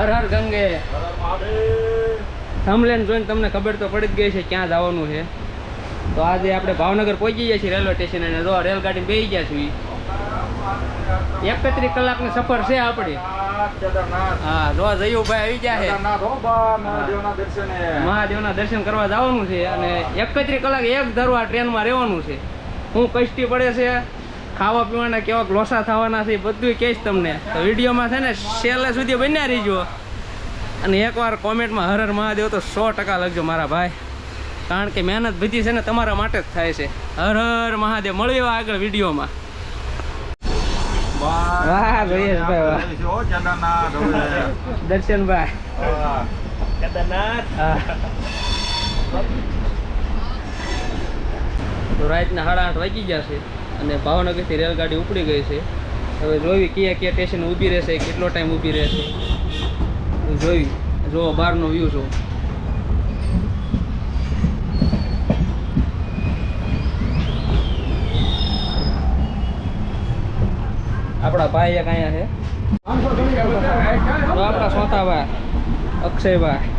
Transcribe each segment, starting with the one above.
હર હર ગંગે. થમલેન જોઈને તમને ખબર તો પડી જ ગઈ છે ક્યાં જવાનું છે. તો આજે આપણે ભાવનગર પહોંચી ગયા છીએ રેલવે સ્ટેશન અને જો રેલગાડી બેસી ગયા છીએ. એકત્રીસ કલાકની સફર છે આપણી. હા જો જયુભાઈ આવી ગયા છે. મહાદેવના દર્શન કરવા જવાનું છે અને એકત્રીસ કલાક એક ધરવા ટ્રેનમાં રહેવાનું છે. હું કષ્ટી પડે છે. ખાવા પીવાના કેવા લોસા થવાના છે બધું કહીશ તમને. તો વિડીયોમાં છે ને છેલ્લે સુધી બન્યા રહીજો. અને એકવાર કોમેન્ટમાં હર હર મહાદેવ તો સો ટકા લખજો મારા ભાઈ. કારણ કે મહેનત બધી છે ને તમારા માટે જ થાય છે. હર હર મહાદેવ મળ્યો આગળ વિડીયોમાં. દર્શનભાઈ. તો રાતના સાડા આઠ વાગી ગયા છે. અને ભાવનગરથી રેલગાડી ઉપડી ગઈ છે. હવે જોવી કયા કયા સ્ટેશન ઊભી રહેશે, કેટલો ટાઈમ ઊભી રહેશે. જોઈ, જો બહારનો વ્યૂ જો આપણા ભાઈ એક અહીંયા છે. આપણા જય અક્ષયભાઈ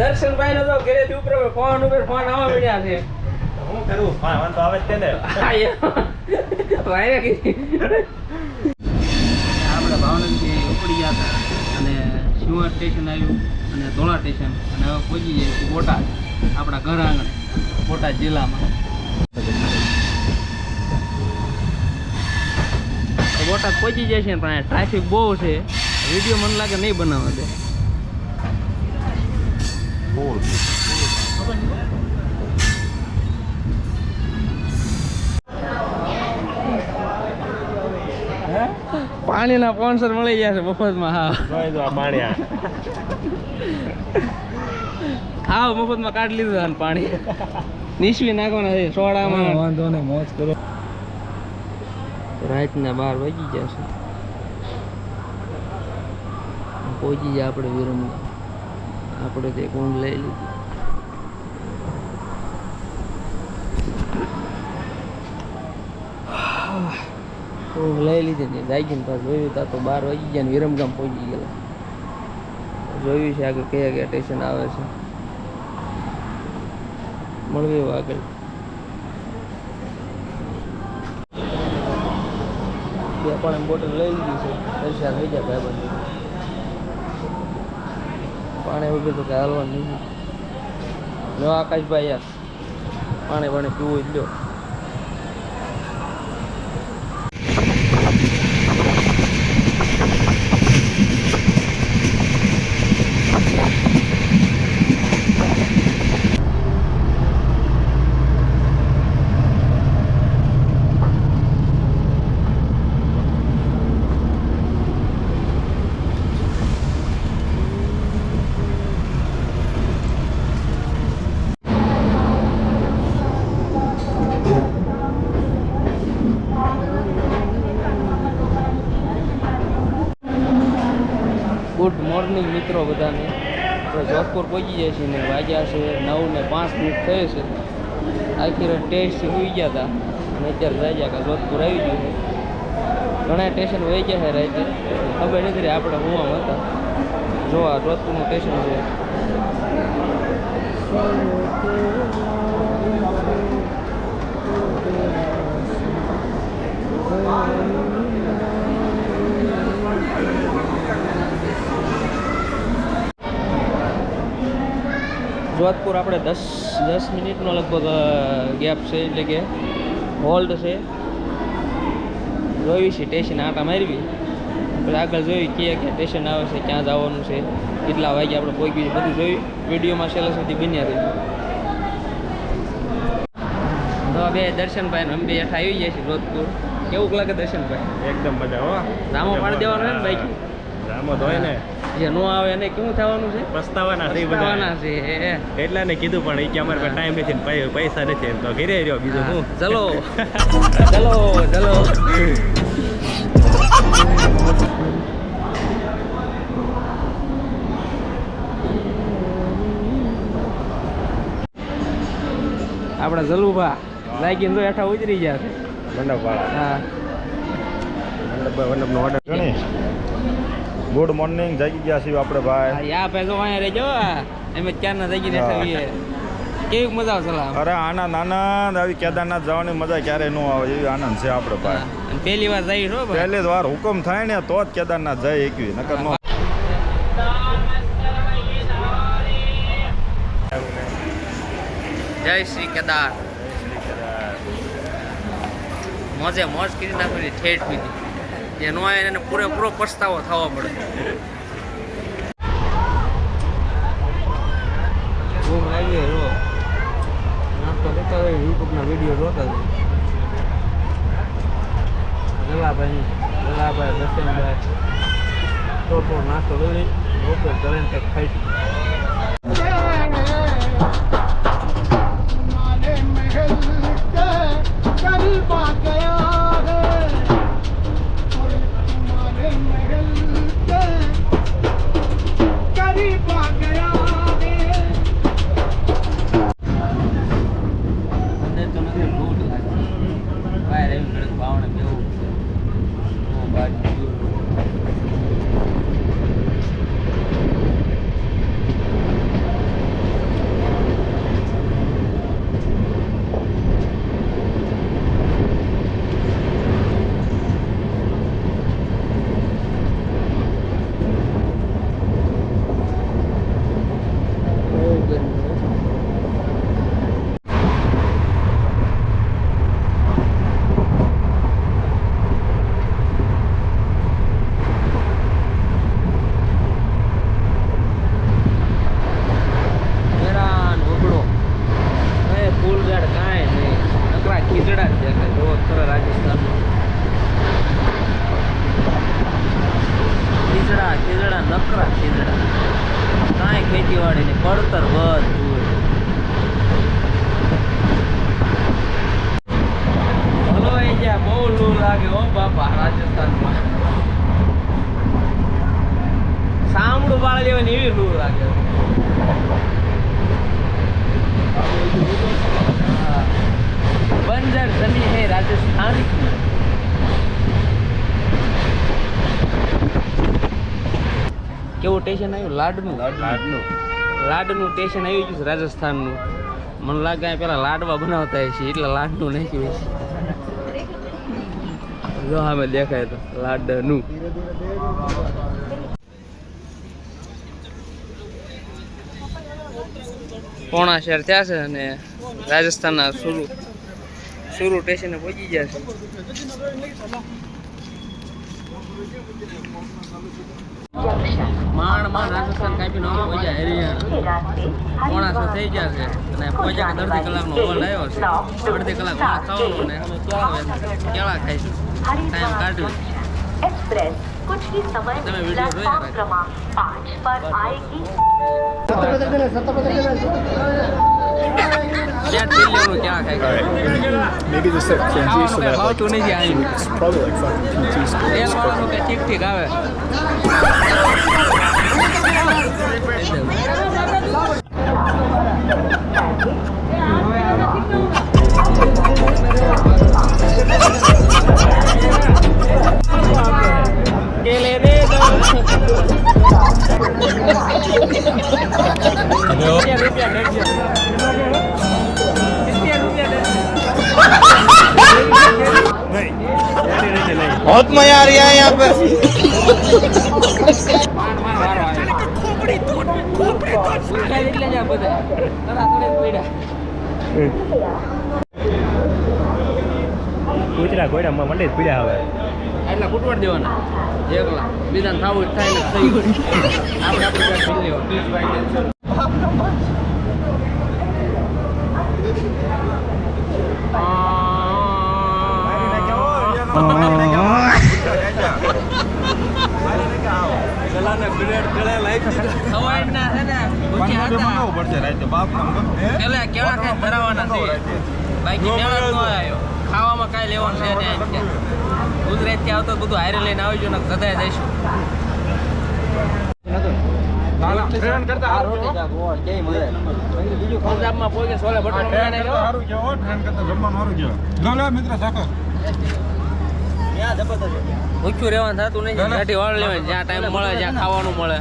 દર્શનભાઈ નો તો ઘરેથી ઉપર ફોન ઉપર ફોન આવવા મળ્યા છે. હું કરું? હા તો આવે જ ને ભાઈ આપણે ભાવનગરથી ઉપડી ગયા હતા અને શિવર સ્ટેશન આવ્યું અને ધોળા સ્ટેશન. અને હવે પહોંચી જઈએ છીએ બોટાદ આપણા ઘર આંગણે બોટાદ જિલ્લામાં. બોટાદ પહોંચી જાય છે પણ ટ્રાફિક બહુ છે. વીડિયો મને લાગે નહીં બનાવવા દે. પાણીના સ્પોન્સર મળી ગયા છે મફતમાં હા. પાણી આ. મફતમાં કાઢી લીધું અને પાણી. નિશ્વી નાખવાના છે સોડામાં. વાંધો ને મોજ કરો. રાતના બાર વાગી ગયા છે. પહોંચી જાય આપણે વિરમ આપણે તે ઊંઘ લઈ લીધી. ઊંઘ લઈ લીધી ને જાગીને પાછું જોયું તા તો બાર વાગી ગયા ને વિરમગામ પહોંચી ગયેલા. જોયું છે આગળ કયા કયા સ્ટેશન આવે છે. મળવી આગળ. બે એમ બોટલ લઈ લીધી છે. પૈસા થઈ જાય ભાઈ પાણી વગર તો કાંઈ હાલવા નહીં. લો આકાશભાઈ યાર પાણી પાણી પીવું જ તો લ્યો ગુડ મોર્નિંગ મિત્રો બધાને. આપણે જોધપુર પહોંચી જાય છે ને વાગ્યા છે નવ ને પાંચ મિનિટ થઈ છે. આખી ટેસ્ટ હોઈ ગયા હતા અને અત્યારે જાય કે જોધપુર આવી ગયું છે. ઘણા સ્ટેશન વહી ગયા છે રાતે ખબર નથી રહી આપણે હોવામાં હતા. જો આ જોધપુરનું સ્ટેશન છે. જોધપુર આપણે દસ દસ મિનિટનો લગભગ ગેપ છે એટલે કે હોલ્ડ છે. જોઈ છે સ્ટેશન આટા મારવી. પછી આગળ જોયું કે ક્યાં સ્ટેશન આવે છે ક્યાં જવાનું છે કેટલા વાગે આપણે પહોંચી ગયું બધું જોયું. વિડીયોમાં છેલ્લા સુધી બન્યા રહી તો બે દર્શનભાઈ અમે બે હેઠા આવી જાય છે જોધપુર. કેવું લાગે દર્શનભાઈ? એકદમ મજા હો. રામો પાડી દેવાનો છે ને બાઈક રામો તો ને જે નો આવે એને કેવું થવાનું છે? પસ્તાવાના છે પસ્તાવાના છે એટલા ને કીધું પણ ઈ કે અમારે પાસે ટાઈમ નથી ને પૈસા નથી એમ તો ઘરે રહ્યો બીજું હું ચલો. ચલો ચલો. આપણા જલુભા લાગીને તો હેઠા ઉતરી ગયા છે. મંડપ વાળા. હા. વલ્લભનો ઓર્ડર ગુડ મોર્નિંગ જાગી ગયા છીએ આપણે ભાઈ. યા પેસો વાંહે રહેજો એમ ક્યારના જાગી ને કેવી મજા આવશે અરે આનંદ આનંદ આવી કેદારનાથ જવાની મજા ક્યારેય ન આવે એવી આનંદ છે આપણે ભાઈ. પહેલી વાર જઈ છો પહેલી વાર હુકમ થાય ને તો જ કેદારનાથ જાય એકવી નકર નો. જય શ્રી કેદાર. મોજે મોજ કરી નાખવાની ઠેઠ સુધી. જે નો આવે એને પૂરેપૂરો પસ્તાવો થવો પડે રો નાસ્તો લેતા હોય યુટ્યુબના વીડિયો જોતા હોય. ગલાભાઈ ગલાભાઈ દર્શનભાઈ તો થોડો નાસ્તો કરી રોટલો કરીને કંઈક ખાઈશું નકરા ખેતરા કાંઈ ખેતીવાડી ને પડતર બધું હલો બહુ લૂ લાગે હો બાપા, રાજસ્થાનમાં. સામડું બાળ લેવાની એવી લૂ લાગે. કેવું સ્ટેશન આવ્યું? લાડનું? લાડનું. લાડનું સ્ટેશન આવી ગયું છે રાજસ્થાનનું. મને લાગે પેલા લાડવા બનાવતા છે એટલે લાડનું નાખ્યું છે જો અમે દેખાય તો લાડનું. પોણા શહેર થયા છે અને રાજસ્થાનના સુરુ સુરુ સ્ટેશને પહોંચી ગયા છે. માંડ માંડ રાજસ્થાન કાપીને અમે પહોંચ્યા હરિયાણા પોણા સો થઈ ગયા છે અને પહોંચ્યા કે અડધી કલાકનો હોલ્ડ આવ્યો છે અડધી કલાક માં ખાવાનું અને કેળા કેળા ખાઈશું ટાઈમ કાઢ્યું एक्सप्रेस कुछ ही समय તમે में वीडियो જોયા प्लेटफॉर्म क्रमांक पाँच पर आएगी ત્યાં તેલ લેવાનું કેળા Alright. Maybe just like PNG so that like, it's probably like fucking PT school. It's fucking... Hello. જ आ रहा है यहाँ पे કૂતરા ગોડા મંડે જ પીડ્યા હવે એટલા કૂટવાડ દેવાના એકલા બીજાને થવું થાય ને થઈ ગયું આપણે ખાવામાં કાંઈ લેવાનું છે? ગુજરાતથી આવતો બધું હારે લઈને આવજો ને કદાચ જઈશું પંજાબમાં પોગે સોલે બટન જમવાનું સારું કેવો મિત્ર સાકો ભૂખ્યું રહેવાનું થતું નહીં જ્યાંથી વાળ લેવાય જ્યાં ટાઈમ મળે જ્યાં ખાવાનું મળે.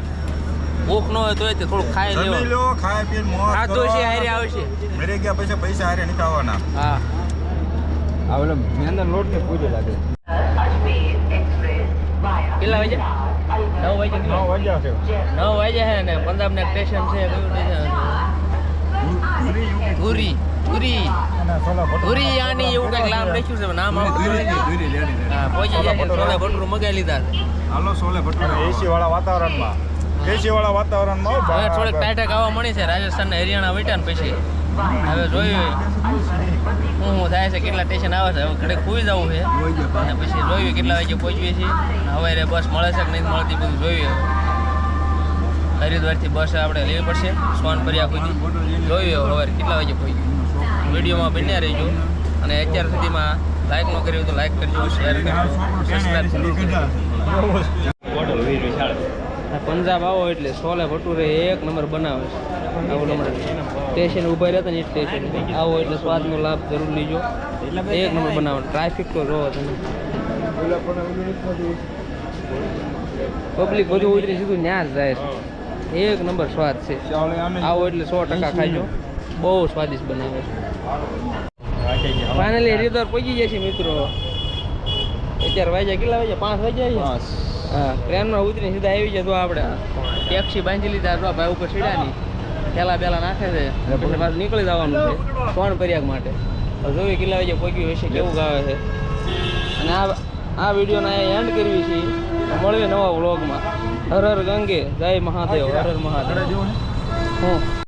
ભૂખ ન હોય તો થોડુંક ખાઈ જમી લેવાનું. લો ખાય પીને મોજ આ તો છે હારે આવશે. મેરે ગયા પછી પૈસા હારે નહીં ખાવાના. હા. કેટલા વાગે નવ વાગે નવ વાગ્યા છે. નવ વાગે છે ને પંજાબ ને સ્ટેશન છે કયું સ્ટેશન ધુરી ધુરી ધુરી. યાની એવું કંઈક નામ લખ્યું છે નામ હા પહોંચી જાય સોલે છોલે મગાઈ લીધા છે. હાલો સોલે ભટુરે એસી વાળા વાતાવરણમાં. એસી વાળા વાતાવરણમાં હવે થોડીક. ટાઈટક આવવા મળી છે રાજસ્થાન ને હરિયાણા વટ્યા ને પછી. હવે જોયું હું થાય છે કેટલા સ્ટેશન આવે છે હવે ઘડીક ખુઈ જવું છે. અને પછી જોયું કેટલા વાગે પહોંચીએ છીએ. હવે રે બસ મળે છે કે નહીં મળતી બધું જોયું હરિદ્વારથી બસ આપણે લેવી પડશે સોન ફર્યા સુધી. જોયું હવે કેટલા વાગે પહોંચ્યું વિડીયોમાં બન્યા રહેજો. અને અત્યાર સુધીમાં લાઈક ન કર્યું તો લાઈક કરજો શેર કરજો પંજાબ આવો એટલે સોલે ભટુરે એક નંબર બનાવે આવો નંબર. સ્ટેશન ઊભા રહેતા ને સ્ટેશન આવો એટલે સ્વાદનો લાભ જરૂર લીજો. એક નંબર બનાવો ટ્રાફિક તો જોવો તમે. પબ્લિક બધું ઉતરી સીધું ત્યાં જ જાય એક નંબર સ્વાદ છે. આવો એટલે સો ટકા ખાઈજો બહુ સ્વાદિષ્ટ બનાવે છે. ફાઇનલી હરિદ્વાર પહોંચી જાય છે મિત્રો. અત્યારે વાગ્યા કેટલા વાગ્યા? પાંચ વાગ્યા છે? હા ટ્રેનમાં ઉતરીને સીધા આવી જતો આપણે. ટેક્સી બાંધી લીધા ભાઈ ઉપર સીડાની થેલા બેલા નાખે છે. પછી પાછું નીકળી જવાનું છે. સોન પર્યાગ માટે. જોઈએ કેટલા વાગે પહોંચ્યું હશે કેવું ગાવે છે. અને આ આ વિડીયોને એન્ડ કરવી છે. મળીએ નવા વ્લોગમાં હર હર ગંગે. જય મહાદેવ. હર હર મહાદેવ. હું